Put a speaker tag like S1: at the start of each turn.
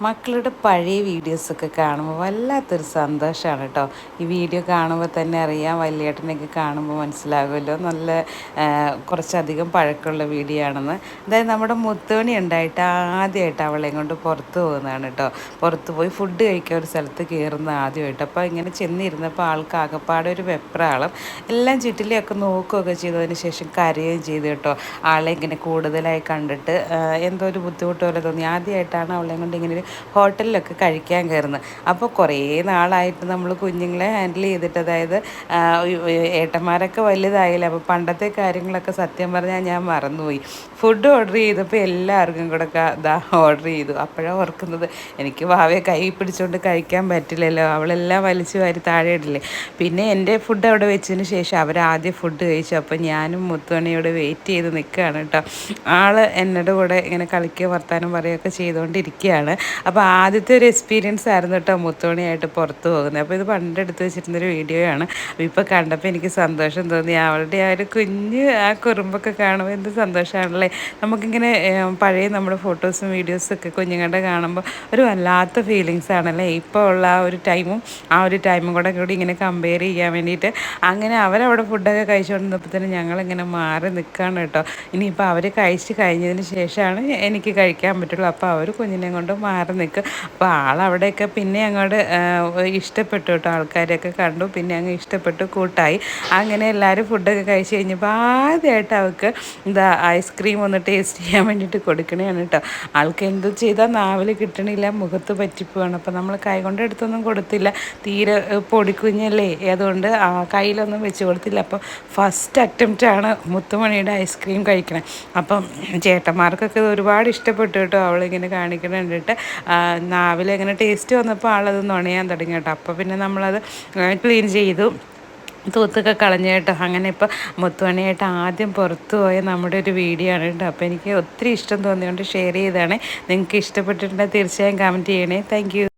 S1: മക്കളുടെ പഴയ വീഡിയോസൊക്കെ കാണുമ്പോൾ വല്ലാത്തൊരു സന്തോഷമാണ് കേട്ടോ ഈ വീഡിയോ കാണുമ്പോൾ തന്നെ അറിയാം വലിയേട്ടനൊക്കെ കാണുമ്പോൾ മനസ്സിലാകുമല്ലോ. നല്ല കുറച്ചധികം പഴക്കമുള്ള വീഡിയോ ആണെന്ന്. അതായത് നമ്മുടെ മുത്തോണി ഉണ്ടായിട്ട് ആദ്യമായിട്ട് അവളെ കൊണ്ട് പുറത്ത് പോകുന്നതാണ് കേട്ടോ പുറത്ത് പോയി ഫുഡ് കഴിക്കാൻ ഒരു സ്ഥലത്ത് കയറുന്ന ആദ്യമായിട്ട് അപ്പോൾ ഇങ്ങനെ ചെന്നിരുന്നപ്പോൾ ആൾക്ക് ആകപ്പാടെ ഒരു വെപ്രാളം. എല്ലാം ചുറ്റിലെയൊക്കെ നോക്കുകയൊക്കെ ചെയ്തതിന് ശേഷം കരയുകയും ചെയ്തു കേട്ടോ ആളെ ഇങ്ങനെ കൂടുതലായി കണ്ടിട്ട് എന്തോ ഒരു ബുദ്ധിമുട്ട് പോലെ തോന്നി. ആദ്യമായിട്ടാണ് അവളെ കൊണ്ട് ഇങ്ങനെ ഹോട്ടലിലൊക്കെ കഴിക്കാൻ കയറുന്നത് അപ്പോൾ കുറേ നാളായിട്ട് നമ്മൾ കുഞ്ഞുങ്ങളെ ഹാൻഡിൽ ചെയ്തിട്ട് അതായത് ഏട്ടന്മാരൊക്കെ വലുതായില്ല അപ്പോൾ പണ്ടത്തെ കാര്യങ്ങളൊക്കെ സത്യം പറഞ്ഞാൽ ഞാൻ മറന്നുപോയി. ഫുഡ് ഓർഡർ ചെയ്തപ്പോൾ എല്ലാവർക്കും കൂടെ ഇതാ ഓർഡർ ചെയ്തു. അപ്പോഴാണ് ഓർക്കുന്നത് എനിക്ക് വാവയെ കൈ പിടിച്ചുകൊണ്ട് കഴിക്കാൻ പറ്റില്ലല്ലോ. അവളെല്ലാം വലിച്ചു വാരി താഴെ ഇടില്ലേ. പിന്നെ എന്റെ ഫുഡ് അവിടെ വെച്ചതിന് ശേഷം അവർ ആദ്യം ഫുഡ് കഴിച്ചു. അപ്പോൾ ഞാനും മുത്തുമണിയോട് വെയിറ്റ് ചെയ്ത് നിൽക്കുകയാണ് കേട്ടോ. ആൾ എന്നോട് കൂടെ ഇങ്ങനെ കളിക്കുക വർത്താനം പറയുകയൊക്കെ ചെയ്തുകൊണ്ടിരിക്കുകയാണ്. അപ്പോൾ ആദ്യത്തെ ഒരു എക്സ്പീരിയൻസ് ആയിരുന്നു കേട്ടോ മുത്തോണിയായിട്ട് പുറത്ത് പോകുന്നത്. അപ്പോൾ ഇത് പണ്ട് എടുത്ത് വെച്ചിരുന്നൊരു വീഡിയോ ആണ്. അപ്പോൾ ഇപ്പോൾ കണ്ടപ്പോൾ എനിക്ക് സന്തോഷം തോന്നി. അവളുടെ ആ ഒരു കുഞ്ഞ് ആ കുറുമ്പൊക്കെ കാണുമ്പോൾ എന്ത് സന്തോഷമാണല്ലേ നമുക്കിങ്ങനെ പഴയ നമ്മുടെ ഫോട്ടോസും വീഡിയോസും ഒക്കെ കുഞ്ഞുങ്ങളുടെ കാണുമ്പോൾ ഒരു വല്ലാത്ത ഫീലിങ്സ് ആണല്ലേ? ഇപ്പോൾ ഉള്ള ആ ഒരു ടൈമും ആ ഒരു ടൈമും കൂടെ കൂടി ഇങ്ങനെ കമ്പയർ ചെയ്യാൻ വേണ്ടിയിട്ട് അങ്ങനെ അവരവിടെ ഫുഡൊക്കെ കഴിച്ചുകൊണ്ടിരുന്നപ്പോൾ തന്നെ ഞങ്ങളിങ്ങനെ മാറി നിൽക്കുകയാണ് കേട്ടോ. ഇനിയിപ്പോൾ അവർ കഴിച്ച് കഴിഞ്ഞതിന് ശേഷമാണ് എനിക്ക് കഴിക്കാൻ പറ്റുള്ളൂ. അപ്പോൾ അവർ കുഞ്ഞിനെ കൊണ്ട് മാറി നിൽക്കും അപ്പോൾ ആളവിടെയൊക്കെ പിന്നെ അങ്ങോട്ട് ഇഷ്ടപ്പെട്ടു കേട്ടോ ആൾക്കാരെയൊക്കെ കണ്ടു. പിന്നെ അങ്ങ് ഇഷ്ടപ്പെട്ടു കൂട്ടായി. അങ്ങനെ എല്ലാവരും ഫുഡൊക്കെ കഴിച്ച് കഴിഞ്ഞപ്പോൾ ആദ്യമായിട്ട് അവൾക്ക് എന്താ ഐസ്ക്രീം ഒന്ന് ടേസ്റ്റ് ചെയ്യാൻ വേണ്ടിയിട്ട് കൊടുക്കണേയാണ് കേട്ടോ. ആൾക്ക് എന്ത് ചെയ്താൽ നാവിൽ കിട്ടണില്ല മുഖത്ത് പറ്റിപ്പോവാണ്. അപ്പോൾ നമ്മൾ കൈ കൊണ്ട് എടുത്തൊന്നും കൊടുത്തില്ല. തീരെ പൊടിക്കുഞ്ഞല്ലേ. അതുകൊണ്ട് കയ്യിലൊന്നും വെച്ച് കൊടുത്തില്ല. അപ്പോൾ ഫസ്റ്റ് അറ്റംപ്റ്റാണ് മുത്തുമണിയുടെ ഐസ്ക്രീം കഴിക്കണേ. അപ്പം ചേട്ടന്മാർക്കൊക്കെ ഒരുപാട് ഇഷ്ടപ്പെട്ടു കേട്ടോ. അവളിങ്ങനെ കാണിക്കണ കണ്ടിട്ട്. നാവിൽ ടേസ്റ്റ് വന്നപ്പോൾ ആളത് നുണയാൻ തുടങ്ങി കേട്ടോ. അപ്പോൾ പിന്നെ നമ്മളത് ക്ലീൻ ചെയ്തു. തൂത്തൊക്കെ കളഞ്ഞു കേട്ടോ. അങ്ങനെ ഇപ്പോൾ മുത്തുമണിയായിട്ട് ആദ്യം പുറത്തു പോയ നമ്മുടെ ഒരു വീഡിയോ ആണ് കേട്ടോ. അപ്പോൾ എനിക്ക് ഒത്തിരി ഇഷ്ടം തോന്നിയുകൊണ്ട് ഷെയർ ചെയ്താണ് നിങ്ങൾക്ക് ഇഷ്ടപ്പെട്ടിട്ടുണ്ടെങ്കിൽ തീർച്ചയായും കമന്റ് ചെയ്യണേ. താങ്ക്